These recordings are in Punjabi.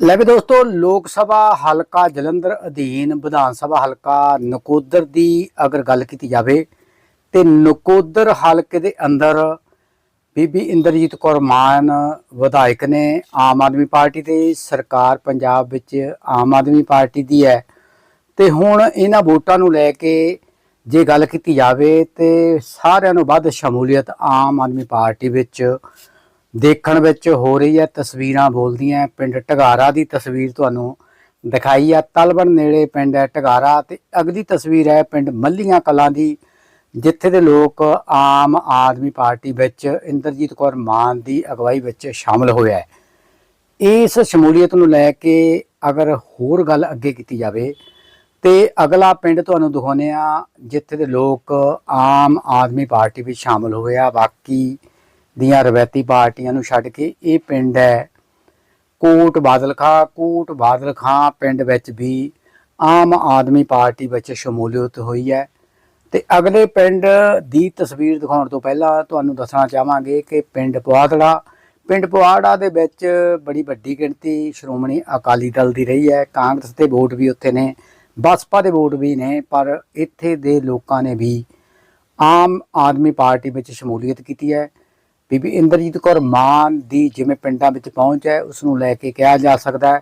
ਲੈ ਵੀ ਦੋਸਤੋ, ਲੋਕ ਸਭਾ ਹਲਕਾ ਜਲੰਧਰ ਅਧੀਨ ਵਿਧਾਨ ਸਭਾ ਹਲਕਾ ਨਕੋਦਰ ਦੀ ਅਗਰ ਗੱਲ ਕੀਤੀ ਜਾਵੇ ਤੇ ਨਕੋਦਰ ਹਲਕੇ ਦੇ ਅੰਦਰ ਬੀਬੀ ਇੰਦਰਜੀਤ ਕੌਰ ਮਾਨ ਵਿਧਾਇਕ ਨੇ ਆਮ ਆਦਮੀ ਪਾਰਟੀ ਤੇ ਸਰਕਾਰ ਪੰਜਾਬ ਵਿੱਚ ਆਮ ਆਦਮੀ ਪਾਰਟੀ ਦੀ ਹੈ। ਤੇ ਹੁਣ ਇਹਨਾਂ ਵੋਟਾਂ ਨੂੰ ਲੈ ਕੇ ਜੇ ਗੱਲ ਕੀਤੀ ਜਾਵੇ ਤੇ ਸਾਰਿਆਂ ਨੂੰ ਵੱਧ ਸ਼ਮੂਲੀਅਤ ਆਮ ਆਦਮੀ ਪਾਰਟੀ ਵਿੱਚ ਦੇਖਣ ਵਿੱਚ ਹੋ ਰਹੀ ਹੈ, ਤਸਵੀਰਾਂ ਬੋਲਦੀਆਂ ਪਿੰਡ ਢਗਾਰਾ ਦੀ ਤਸਵੀਰ ਤੁਹਾਨੂੰ ਦਿਖਾਈ ਹੈ ਤਲਵਣ ਨੇੜੇ ਪਿੰਡ ਹੈ ਢਗਾਰਾ ਤੇ ਅਗਲੀ ਤਸਵੀਰ ਹੈ ਪਿੰਡ ਮੱਲੀਆਂ ਕਲਾਂ ਦੀ, ਜਿੱਥੇ ਦੇ ਲੋਕ ਆਮ ਆਦਮੀ ਪਾਰਟੀ ਵਿੱਚ ਇੰਦਰਜੀਤ ਕੌਰ ਮਾਨ ਦੀ ਅਗਵਾਈ ਵਿੱਚ ਸ਼ਾਮਲ ਹੋਇਆ ਹੈ। ਇਸ ਸ਼ਮੂਲੀਅਤ ਨੂੰ ਲੈ ਕੇ ਅਗਰ ਹੋਰ ਗੱਲ ਅੱਗੇ ਕੀਤੀ ਜਾਵੇ ਤੇ ਅਗਲਾ ਪਿੰਡ ਤੁਹਾਨੂੰ ਦਿਖਾਉਂਦੇ ਆ ਜਿੱਥੇ ਦੇ ਲੋਕ ਆਮ ਆਦਮੀ ਪਾਰਟੀ ਵਿੱਚ ਸ਼ਾਮਲ ਹੋਏ ਆ। ਬਾਕੀ ਦੀਆਂ ਰਵਾਇਤੀ ਪਾਰਟੀਆਂ ਨੂੰ ਛੱਡ ਕੇ ਇਹ ਪਿੰਡ ਹੈ। ਕੋਟ ਬਾਦਲ ਖਾਂ ਕੋਟ ਬਾਦਲ ਖਾਂ ਪਿੰਡ ਵਿੱਚ ਵੀ ਆਮ ਆਦਮੀ ਪਾਰਟੀ ਵਿੱਚ ਸ਼ਮੂਲੀਅਤ ਹੋਈ ਹੈ। ਤੇ ਅਗਲੇ ਪਿੰਡ ਦੀ ਤਸਵੀਰ ਦਿਖਾਉਣ ਤੋਂ ਪਹਿਲਾਂ ਤੁਹਾਨੂੰ ਦੱਸਣਾ ਚਾਹਾਂਗੇ ਕਿ ਪਿੰਡ ਪੁਆਧੜਾ, ਪਿੰਡ ਪੁਆੜਾ ਦੇ ਵਿੱਚ ਬੜੀ ਵੱਡੀ ਗਿਣਤੀ ਸ਼੍ਰੋਮਣੀ ਅਕਾਲੀ ਦਲ ਦੀ ਰਹੀ ਹੈ। ਕਾਂਗਰਸ ਦੇ ਵੋਟ ਵੀ ਉੱਥੇ ਨੇ, ਬਸਪਾ ਦੇ ਵੋਟ ਵੀ ਨੇ, ਪਰ ਇੱਥੇ ਦੇ ਲੋਕਾਂ ਨੇ ਵੀ ਆਮ ਆਦਮੀ ਪਾਰਟੀ ਵਿੱਚ ਸ਼ਮੂਲੀਅਤ ਕੀਤੀ ਹੈ। ਬੀਬੀ ਇੰਦਰਜੀਤ ਕੌਰ ਮਾਨ ਦੀ ਜਿਵੇਂ ਪਿੰਡਾਂ ਵਿੱਚ ਪਹੁੰਚ ਹੈ ਉਸ ਨੂੰ ਲੈ ਕੇ ਕਿਹਾ ਜਾ ਸਕਦਾ ਹੈ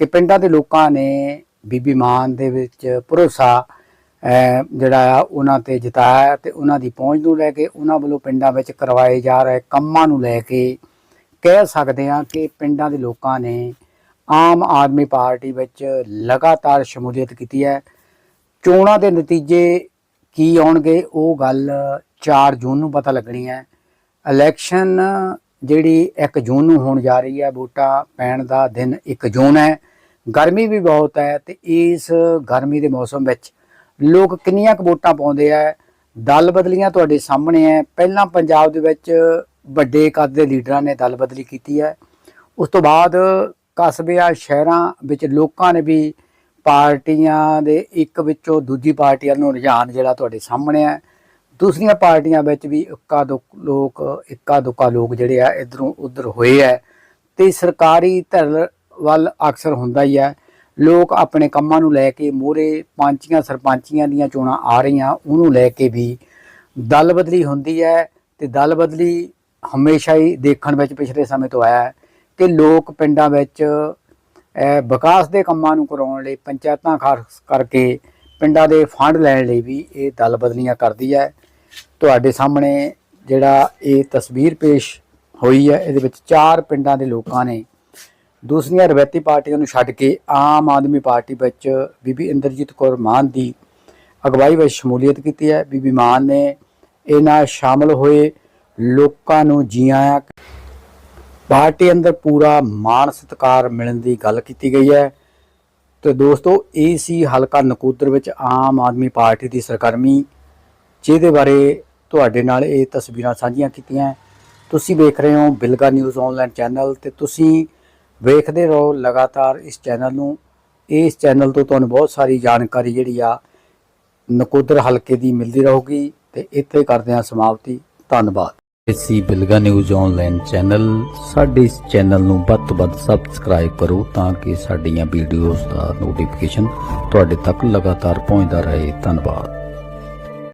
ਕਿ ਪਿੰਡਾਂ ਦੇ ਲੋਕਾਂ ਨੇ ਬੀਬੀ ਮਾਨ ਦੇ ਵਿੱਚ ਭਰੋਸਾ ਜਿਹੜਾ ਆ, ਉਹਨਾਂ ਤੇ ਜਤਾਇਆ ਹੈ ਤੇ ਉਹਨਾਂ ਦੀ ਪਹੁੰਚ ਨੂੰ ਲੈ ਕੇ, ਉਹਨਾਂ ਵੱਲੋਂ ਪਿੰਡਾਂ ਵਿੱਚ ਕਰਵਾਏ ਜਾ ਰਹੇ ਕੰਮਾਂ ਨੂੰ ਲੈ ਕੇ ਕਹਿ ਸਕਦੇ ਹਾਂ ਕਿ ਪਿੰਡਾਂ ਦੇ ਲੋਕਾਂ ਨੇ ਆਮ ਆਦਮੀ ਪਾਰਟੀ ਵਿੱਚ ਲਗਾਤਾਰ ਸ਼ਮੂਲੀਅਤ ਕੀਤੀ ਹੈ। ਚੋਣਾਂ ਦੇ ਨਤੀਜੇ ਕੀ ਆਉਣਗੇ, ਉਹ ਗੱਲ 4 ਜੂਨ ਨੂੰ ਪਤਾ ਲੱਗਣੀ ਹੈ। ਇਲੈਕਸ਼ਨ ਜਿਹੜੀ 1 ਜੂਨ ਨੂੰ ਹੋਣ ਜਾ ਰਹੀ ਹੈ, ਵੋਟਾਂ ਪੈਣ ਦਾ ਦਿਨ 1 ਜੂਨ ਹੈ। ਗਰਮੀ ਵੀ ਬਹੁਤ ਹੈ ਤੇ ਇਸ ਗਰਮੀ ਦੇ ਮੌਸਮ ਵਿੱਚ ਲੋਕ ਕਿੰਨੀਆਂ ਕੁ ਵੋਟਾਂ ਪਾਉਂਦੇ ਆ। ਦਲ ਬਦਲੀਆਂ ਤੁਹਾਡੇ ਸਾਹਮਣੇ ਹੈ। ਪਹਿਲਾਂ ਪੰਜਾਬ ਦੇ ਵਿੱਚ ਵੱਡੇ ਕੱਦ ਦੇ ਲੀਡਰਾਂ ਨੇ ਦਲ ਬਦਲੀ ਕੀਤੀ ਹੈ। ਉਸ ਤੋਂ ਬਾਅਦ ਕਸਬਿਆਂ, ਸ਼ਹਿਰਾਂ ਵਿੱਚ ਲੋਕਾਂ ਨੇ ਵੀ ਪਾਰਟੀਆਂ ਦੇ ਇੱਕ ਵਿੱਚੋਂ ਦੂਜੀ ਪਾਰਟੀ ਵੱਲ ਨੂੰ ਰੁਝਾਨ ਜਿਹੜਾ ਤੁਹਾਡੇ ਸਾਹਮਣੇ ਹੈ। ਦੂਸਰੀਆਂ ਪਾਰਟੀਆਂ ਵਿੱਚ ਵੀ ਇੱਕਾ ਦੁੱਕ ਲੋਕ, ਇੱਕਾ ਦੁੱਕਾ ਲੋਕ ਜਿਹੜੇ ਆ, ਇਧਰੋਂ ਉਧਰ ਹੋਏ ਆ ਤੇ ਸਰਕਾਰੀ ਧਰ ਵੱਲ ਅਕਸਰ ਹੁੰਦਾ ਹੀ ਹੈ ਲੋਕ ਆਪਣੇ ਕੰਮਾਂ ਨੂੰ ਲੈ ਕੇ ਮੋਰੇ ਪੰਚੀਆਂ ਸਰਪੰਚੀਆਂ ਦੀਆਂ ਚੋਣਾਂ ਆ ਰਹੀਆਂ, ਉਹਨੂੰ ਲੈ ਕੇ ਵੀ ਦਲ ਬਦਲੀ ਹੁੰਦੀ ਹੈ ਤੇ ਦਲ ਬਦਲੀ ਹਮੇਸ਼ਾ ਹੀ ਦੇਖਣ ਵਿੱਚ ਪਿਛਲੇ ਸਮੇਂ ਤੋਂ ਆਇਆ ਹੈ ਕਿ ਲੋਕ ਪਿੰਡਾਂ ਵਿੱਚ ਵਿਕਾਸ ਦੇ ਕੰਮਾਂ ਨੂੰ ਕਰਾਉਣ ਲਈ, ਪੰਚਾਇਤਾਂ ਖਾਸ ਕਰਕੇ ਪਿੰਡਾਂ ਦੇ ਫੰਡ ਲੈਣ ਲਈ ਵੀ ਇਹ ਦਲ ਬਦਲੀਆਂ ਕਰਦੀ ਹੈ। ਤੁਹਾਡੇ ਸਾਹਮਣੇ ਜਿਹੜਾ ਇਹ ਤਸਵੀਰ ਪੇਸ਼ ਹੋਈ ਹੈ, ਇਹਦੇ ਵਿੱਚ ਚਾਰ ਪਿੰਡਾਂ ਦੇ ਲੋਕਾਂ ਨੇ ਦੂਸਰੀਆਂ ਰਵਾਇਤੀ ਪਾਰਟੀਆਂ ਨੂੰ ਛੱਡ ਕੇ ਆਮ ਆਦਮੀ ਪਾਰਟੀ ਵਿੱਚ ਬੀਬੀ ਇੰਦਰਜੀਤ ਕੌਰ ਮਾਨ ਦੀ ਅਗਵਾਈ ਵਿੱਚ ਸ਼ਮੂਲੀਅਤ ਕੀਤੀ ਹੈ। ਬੀਬੀ ਮਾਨ ਨੇ ਇਹਨਾਂ ਸ਼ਾਮਲ ਹੋਏ ਲੋਕਾਂ ਨੂੰ ਜੀ ਆਇਆਂ ਪਾਰਟੀ ਅੰਦਰ ਪੂਰਾ ਮਾਣ ਸਤਿਕਾਰ ਮਿਲਣ ਦੀ ਗੱਲ ਕੀਤੀ ਗਈ ਹੈ। ਤੇ ਦੋਸਤੋ, ਇਹ ਸੀ ਹਲਕਾ ਨਕੂਦਰ ਵਿੱਚ ਆਮ ਆਦਮੀ ਪਾਰਟੀ ਦੀ ਸਰਗਰਮੀ। ਜਿਹਦੇ ਬਾਰੇ ਤੁਹਾਡੇ ਨਾਲ ਇਹ ਤਸਵੀਰਾਂ ਸਾਂਝੀਆਂ ਕੀਤੀਆਂ ਤੁਸੀਂ ਵੇਖ ਰਹੇ ਹੋ ਬਿਲਗਾ ਨਿਊਜ਼ ਆਨਲਾਈਨ ਚੈਨਲ ਤੇ ਤੁਸੀਂ ਵੇਖਦੇ ਰਹੋ ਲਗਾਤਾਰ ਇਸ ਚੈਨਲ ਨੂੰ। ਇਸ ਚੈਨਲ ਤੋਂ ਤੁਹਾਨੂੰ ਬਹੁਤ ਸਾਰੀ ਜਾਣਕਾਰੀ ਜਿਹੜੀ ਆ ਨਕੋਦਰ ਹਲਕੇ ਦੀ ਮਿਲਦੀ ਰਹੂਗੀ ਤੇ ਇੱਥੇ ਕਰਦੇ ਹਾਂ ਸਮਾਪਤੀ। ਧੰਨਵਾਦ। ਇਸੀ ਬਿਲਗਾ ਨਿਊਜ਼ ਆਨਲਾਈਨ ਚੈਨਲ। ਸਾਡੇ ਇਸ ਚੈਨਲ ਨੂੰ ਵੱਧ ਤੋਂ ਵੱਧ ਸਬਸਕ੍ਰਾਈਬ ਕਰੋ ਤਾਂ ਕਿ ਸਾਡੀਆਂ ਵੀਡੀਓਜ਼ ਦਾ ਨੋਟੀਫਿਕੇਸ਼ਨ ਤੁਹਾਡੇ ਤੱਕ ਲਗਾਤਾਰ ਪਹੁੰਚਦਾ ਰਹੇ। ਧੰਨਵਾਦ।